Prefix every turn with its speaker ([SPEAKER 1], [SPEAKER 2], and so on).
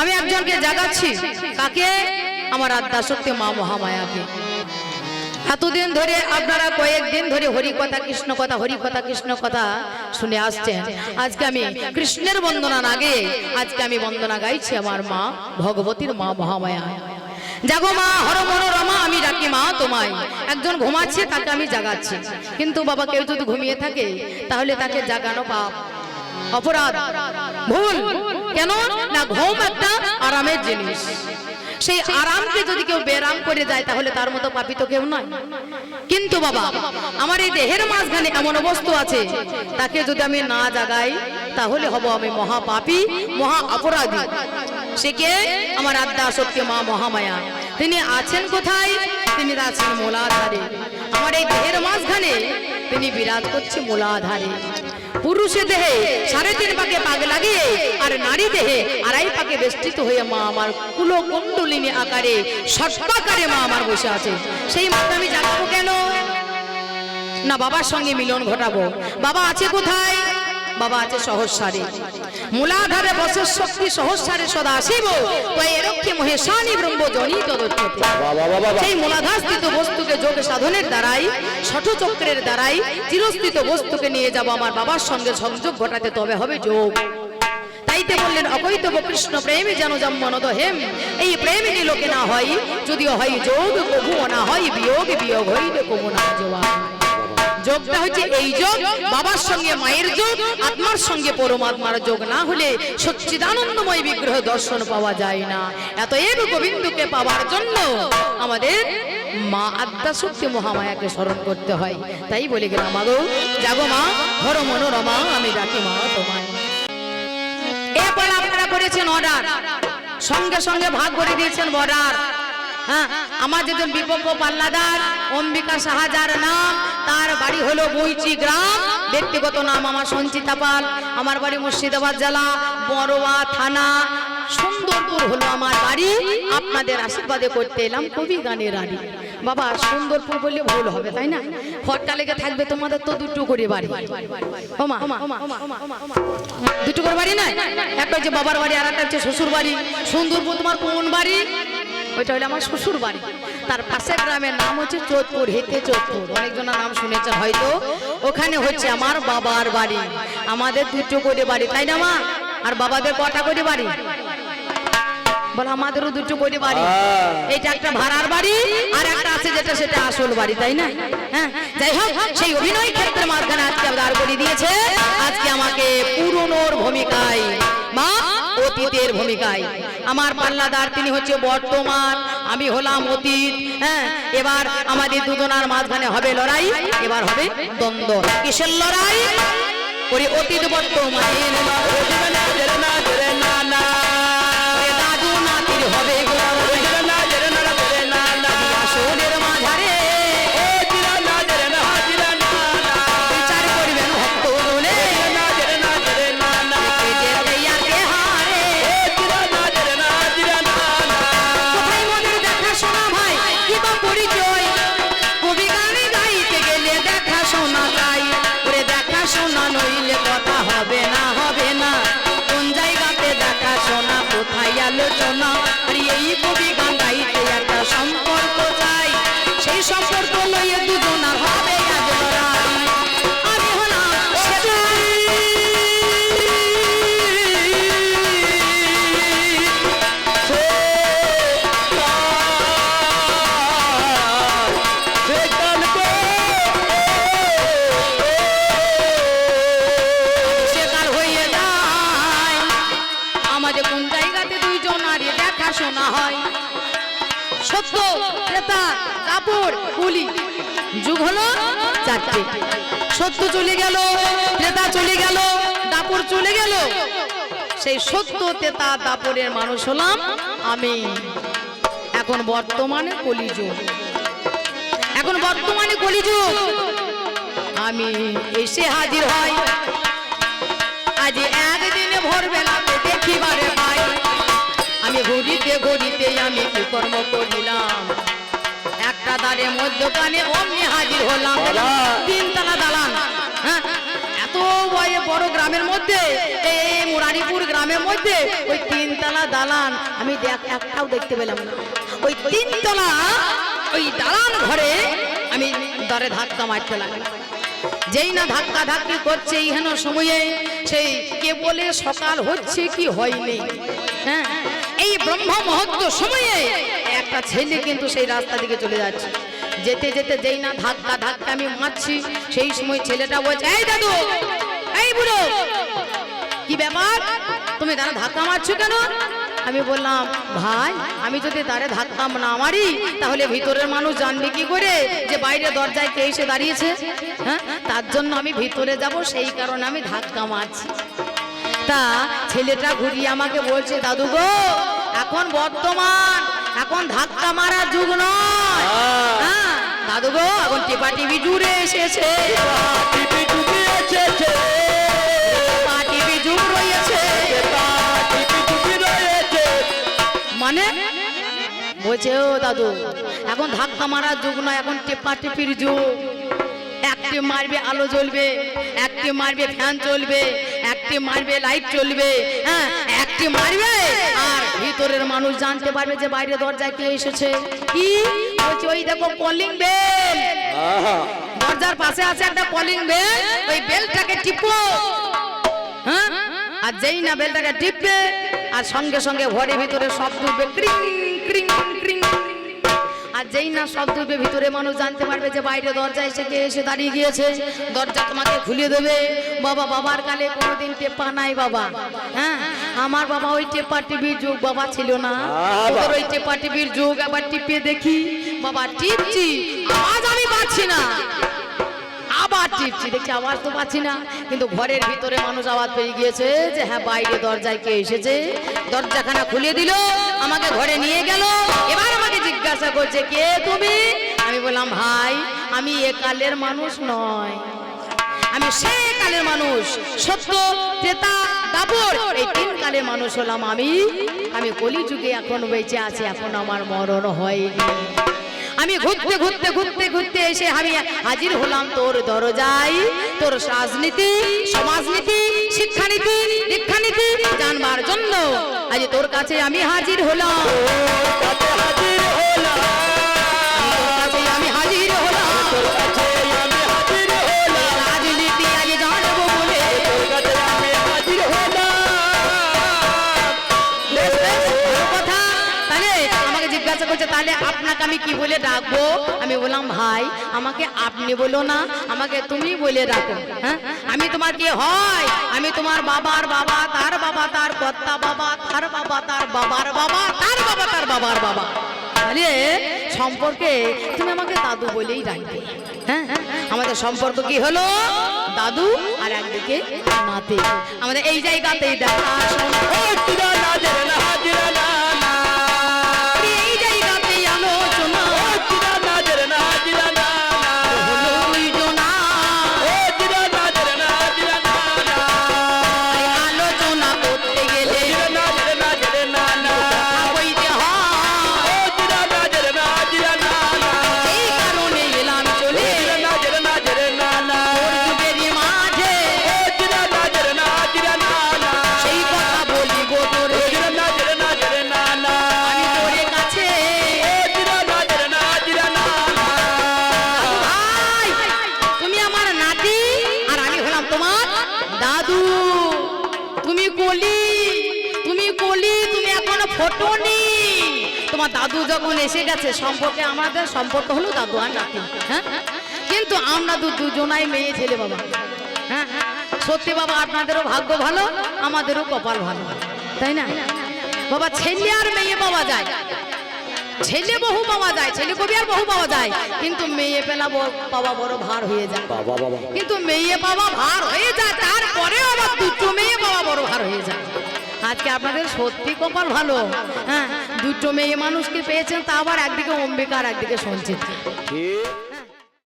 [SPEAKER 1] আমি একজনকে জাগাচ্ছি। কাকে? আমার আত্মা সত্যি মা মহামায়াকে। এতদিন ধরে আপনারা কয়েকদিন ধরে হরি কথা কৃষ্ণ কথা হরি কথা কৃষ্ণ কথা শুনে আসছেন। আজকে আমি কৃষ্ণের বন্দনা আগে আজকে আমি বন্দনা গাইছি আমার মা, ভগবতীর মা মহামায়া। জাগো মা, হর মনোরমা আমি ডাকি মা তোমায়। একজন ঘুমাচ্ছে, তাকে আমি জাগাচ্ছি। কিন্তু বাবা কেউ যদি ঘুমিয়ে থাকে, তাহলে তাকে জাগানো পাপ। অপরাধ। ভুল। কেন? না ঘুম একটা আরামের জিনিস। সেই আরামকে যদি কেউ বেরাম করে যায়, তাহলে তার মতো পাপি তো কেউ নয়। কিন্তু বাবা, আমার এই দেহের মাঝখানে এমন বস্তু আছে, তাকে যদি আমি না জাগাই, তাহলে হব আমি মহা পাপী মহা অপরাধী। সে কে? আমার আদ্যা সত্য মা মহামায়া। তিনি আছেন কোথায়? তিনি আছেন মোলাধারে। আমার এই দেহের মাঝখানে তিনি বিরাজ করছে মোলাধারে। পুরুষে দেহে সাড়ে তিন পাকে পাগ লাগিয়ে আর নারী দেহে আড়াই পাকে বেষ্টিত হয়ে মা আমার কুলো কুণ্ডলিনী আকারে সর্বাকারে মা আমার বসে আছে। সেই মাকে আমি জানাব কেন? না, বাবার সঙ্গে মিলন ঘটাবো। বাবা আছে কোথায়? বাবা আছে সহস্রারে। মূলাধারে বসের শক্তি সহস্রারে সদা আসিব। তো এরক্ষে মহেশানি ব্রহ্ম জনি তদচ্ছতে সেই মূলাধার স্থিত বস্তুকে যোগ সাধনের দ্বারাই ষঠ চক্রের দ্বারাই চিরস্থিত বস্তুকে নিয়ে যাব আমার বাবার সঙ্গে সংযোগ ঘটাতে তবে হবে যোগ। তাইতে বললেন অকৈতব কৃষ্ণ প্রেমে যেন জন্মনদ হেম। এই প্রেমে লোকে না হয় যদিও হয় যোগ কবু না হয় বিয়োগ বিয়োগ হইলে কবু না যোয়া যোগটা হচ্ছে এই যোগ। বাবার সঙ্গে মায়ের যোগ, আত্মার সঙ্গে পরমাত্মার যোগ। না হলে সচ্চিদানন্দময় বিগ্রহ দর্শন পাওয়া যায় না। এত এতএব গোবিন্দকে পাওয়ার জন্য আমাদের মা আদ্যা শক্তি মহামায়াকে স্মরণ করতে হয়। তাই বলে গেলাম মাগো যাগো মা, ধর মনোরমা, আমি ডাকি মা তোমায়। এরপর আপনারা করেছেন অর্ডার সঙ্গে সঙ্গে ভাগ করে দিয়েছেন বর্ডার। হ্যাঁ আমার যেজন বিপক্ষ পাল্লাদার, অম্বিকা সাহাজার নাম, তার বাড়ি হলো বইচি গ্রাম। ব্যক্তিগত নাম আমার সঞ্চিতা পাল, আমার বাড়ি মুর্শিদাবাদ জেলা, বড়োয়া থানা। সুন্দরপুর হলো আমার বাড়ি। আপনাদের আশীর্বাদে করতে এলাম কবি গানের রানী বাবা, সুন্দরপুর বললে ভুল হবে, তাই না? ফটকা লেগে থাকবে তোমাদের তো দুটো করে বাড়ি। দুটো করে বাড়ি না? একটা হচ্ছে বাবার বাড়ি আর একটা হচ্ছে শ্বশুর বাড়ি। সুন্দরপুর তোমার কোন বাড়ি? ওইটা হলো আমার শ্বশুর বাড়ি। তার পাশে গ্রামের নাম হচ্ছে চোদপুর হেতে চোদপুর অনেকজনের নাম শুনেছেন হয়তো। ওখানে হচ্ছে আমার বাবার বাড়ি। আমাদের দুটো করে বাড়ি তাই না মা? আর বাবাদের কটা করে বাড়ি? বল আমাদেরও দুটো করে বাড়ি। এইটা একটা ভাড়ার বাড়ি আর একটা আছে যেটা সেটা আসল বাড়ি তাই না? হ্যাঁ? যাই হোক সেই অভিনয় ক্ষেত্রে মাঝখানে আজকে দাঁড় করে দিয়েছে। আজকে আমাকে পুরনোর ভূমিকায় অতীতের ভূমিকায়। আমার পাল্লাদার তিনি হচ্ছে বর্তমান, আমি হলাম অতীত হ্যাঁ? এবার আমাদের দুজনার মাঝখানে হবে লড়াই, এবার হবে দ্বন্দ্ব। কিসের লড়াই? করি অতীত বর্তমানের আলোচনা আর এই কবি গান একটা সম্পর্ক চাই। সেই সম্পর্ক লইয়ে শোনা হয়। সত্য ক্রেতা কাপড় কুলি। যুগ হলো চারটে। সত্য চলে গেল ক্রেতা চলে গেল দাপড় চলে গেল। সেই সত্য তেতা দাপড়ের মানুষ হলাম আমি। এখন বর্তমানে কলিযুগ। এখন বর্তমানে কলিযুগ। আমি এসে হাজির হয় আজ একদিনে ভোরবেলাতে দেখিবারে পাই। আমি ঘুরিতে ঘুরিতে আমি কি কর্ম করিলাম? একটা দাঁড়ে মধ্যখানে অমনি হাজির হলাম। তিনতলা দালান। হ্যাঁ? এত বয়ে বড় গ্রামের মধ্যে এই মুরারিপুর গ্রামের মধ্যে ওই তিনতলা দালান। আমি দেখ একটাও দেখতে পেলাম না। ওই তিনতলা ওই দালান ঘরে আমি দরে ধাক্কা মারতে লাগলাম। যেই না ধাক্কা ধাক্কি করছে এইখানে সময়ে সেই কে বলে সকাল হচ্ছে কি হয়নি হ্যাঁ? এই ব্রহ্ম সময়ে একটা ছেলে কিন্তু সেই রাস্তা দিকে চলে যাচ্ছে। যেতে যেতে যেই না ধাক্কা ধাক্কা আমি মারছি, সেই সময় ছেলেটা বলছে, এই দাদু, এই বুড়ো, কি ব্যাপার? তুমি দাঁড়া ধাক্কা মারছো কেন? আমি বললাম, ভাই, আমি যদি দাঁড়ে ধাক্কা না মারি, তাহলে ভিতরের মানুষ জানবে কি করে যে বাইরে দরজায় কে এসে দাঁড়িয়েছে? হ্যাঁ? তার জন্য আমি ভিতরে যাব, সেই কারণে আমি ধাক্কা মারছি। তা ছেলেটা ঘুরিয়ে আমাকে বলছে দাদু গো এখন বর্তমান এখন ধাক্কা মারার যুগ নয়। হ্যাঁ দাদু গো এখন টিপা টিভি জুড়ে এসেছে।
[SPEAKER 2] এসেছে।
[SPEAKER 1] টিভি যুগ রয়েছে।
[SPEAKER 2] রয়েছে।
[SPEAKER 1] মানে? বলছে ও দাদু এখন ধাক্কা মারার যুগ নয় এখন টেপা টিপির যুগ। একটি মারবে আলো জ্বলবে একটি মারবে ফ্যান চলবে একটি মারবে লাইট চলবে। হ্যাঁ একটি মারবে আর ভিতরের মানুষ জানতে পারবে যে বাইরে দরজায় কে এসেছে। কি? বলছে ওই দেখো কলিং বেল দরজার পাশে আছে একটা কলিং বেল ওই বেলটাকে টিপো। হ্যাঁ? আর যেই না বেলটাকে টিপবে আর সঙ্গে সঙ্গে ঘরের ভিতরে শব্দ উঠবে ক্রিং ক্রিং ক্রিং। আর যেই না শব্দ উঠবে ভিতরে মানুষ জানতে পারবে যে বাইরে দরজা এসে কে এসে দাঁড়িয়ে গিয়েছে। দরজা তোমাকে খুলে দেবে। বাবা বাবার কালে কোনোদিন টেপা নাই বাবা। হ্যাঁ? আমার বাবা ওই টেপা টিভির যুগ বাবা ছিল না। তোদের ওই টেপা টিভির যুগ আবার টিপে দেখি। বাবা টিপছি আওয়াজ আমি পাচ্ছি না। আবার টিপছি দেখছি আওয়াজ তো পাচ্ছি না। কিন্তু ঘরের ভিতরে মানুষ আওয়াজ পেয়ে গিয়েছে যে হ্যাঁ বাইরে দরজায় কে এসেছে? দরজাখানা খুলে দিল, আমাকে ঘরে নিয়ে গেল। এবার আমাকে জিজ্ঞাসা করছে, কে তুমি? আমি বললাম, ভাই, আমি এ কালের মানুষ নয়। আমি সে কালের মানুষ, সত্য তেতা দাপর। এই তিন কালের মানুষ হলাম আমি। আমি কলি যুগে এখন বেঁচে আছি, এখন আমার মরণ হয়নি। আমি ঘুরতে ঘুরতে ঘুরতে ঘুরতে এসে আমি হাজির হলাম তোর দরজায়। তোর রাজনীতি সমাজনীতি, শিক্ষানীতি, দীক্ষানীতি জানবার জন্য আজ তোর কাছে আমি হাজির হলাম। আমি হাজির হলাম। করছে তাহলে আপনাকে আমি কি বলে ডাকবো? আমি বললাম, ভাই, আমাকে আপনি বলো না, আমাকে তুমি বলে ডাকো হ্যাঁ? আমি তোমার কি হয়? আমি তোমার বাবার বাবা, তার বাবা, তার কর্তা বাবা, তার বাবা, তার বাবার বাবা, তার বাবা, তার বাবার বাবা। তাহলে সম্পর্কে তুমি আমাকে দাদু বলেই ডাকবে হ্যাঁ? আমাদের সম্পর্ক কি হলো? দাদু আর একদিকে নাতে আমাদের এই জায়গাতেই দেখা। ফোটনি তোমার দাদু যখন এসে গেছে সম্পর্কে আমাদের সম্পর্ক হলো দাদু আর নাতি। হ্যাঁ? কিন্তু আমরা দু দুজনাই মেয়ে ছেলে বাবা। হ্যাঁ? সত্যি বাবা আপনাদেরও ভাগ্য ভালো আমাদেরও কপাল ভালো। তাই না? বাবা ছেলে আর মেয়ে পাওয়া যায়। ছেলে বহু পাওয়া যায় ছেলে কবি আর বহু পাওয়া যায়। কিন্তু মেয়ে পেলা পাওয়া বড় ভার হয়ে যায়।
[SPEAKER 2] বাবা বাবা
[SPEAKER 1] কিন্তু মেয়ে পাওয়া ভার হয়ে যায় তারপরে আবার দুটো মেয়ে পাওয়া বড় ভার হয়ে যায়। আজকে আপনাদের সত্যি কপাল ভালো। হ্যাঁ দুটো মেয়ে মানুষকে পেয়েছেন, তা আবার একদিকে অম্বিকা আর একদিকে সঞ্চিত।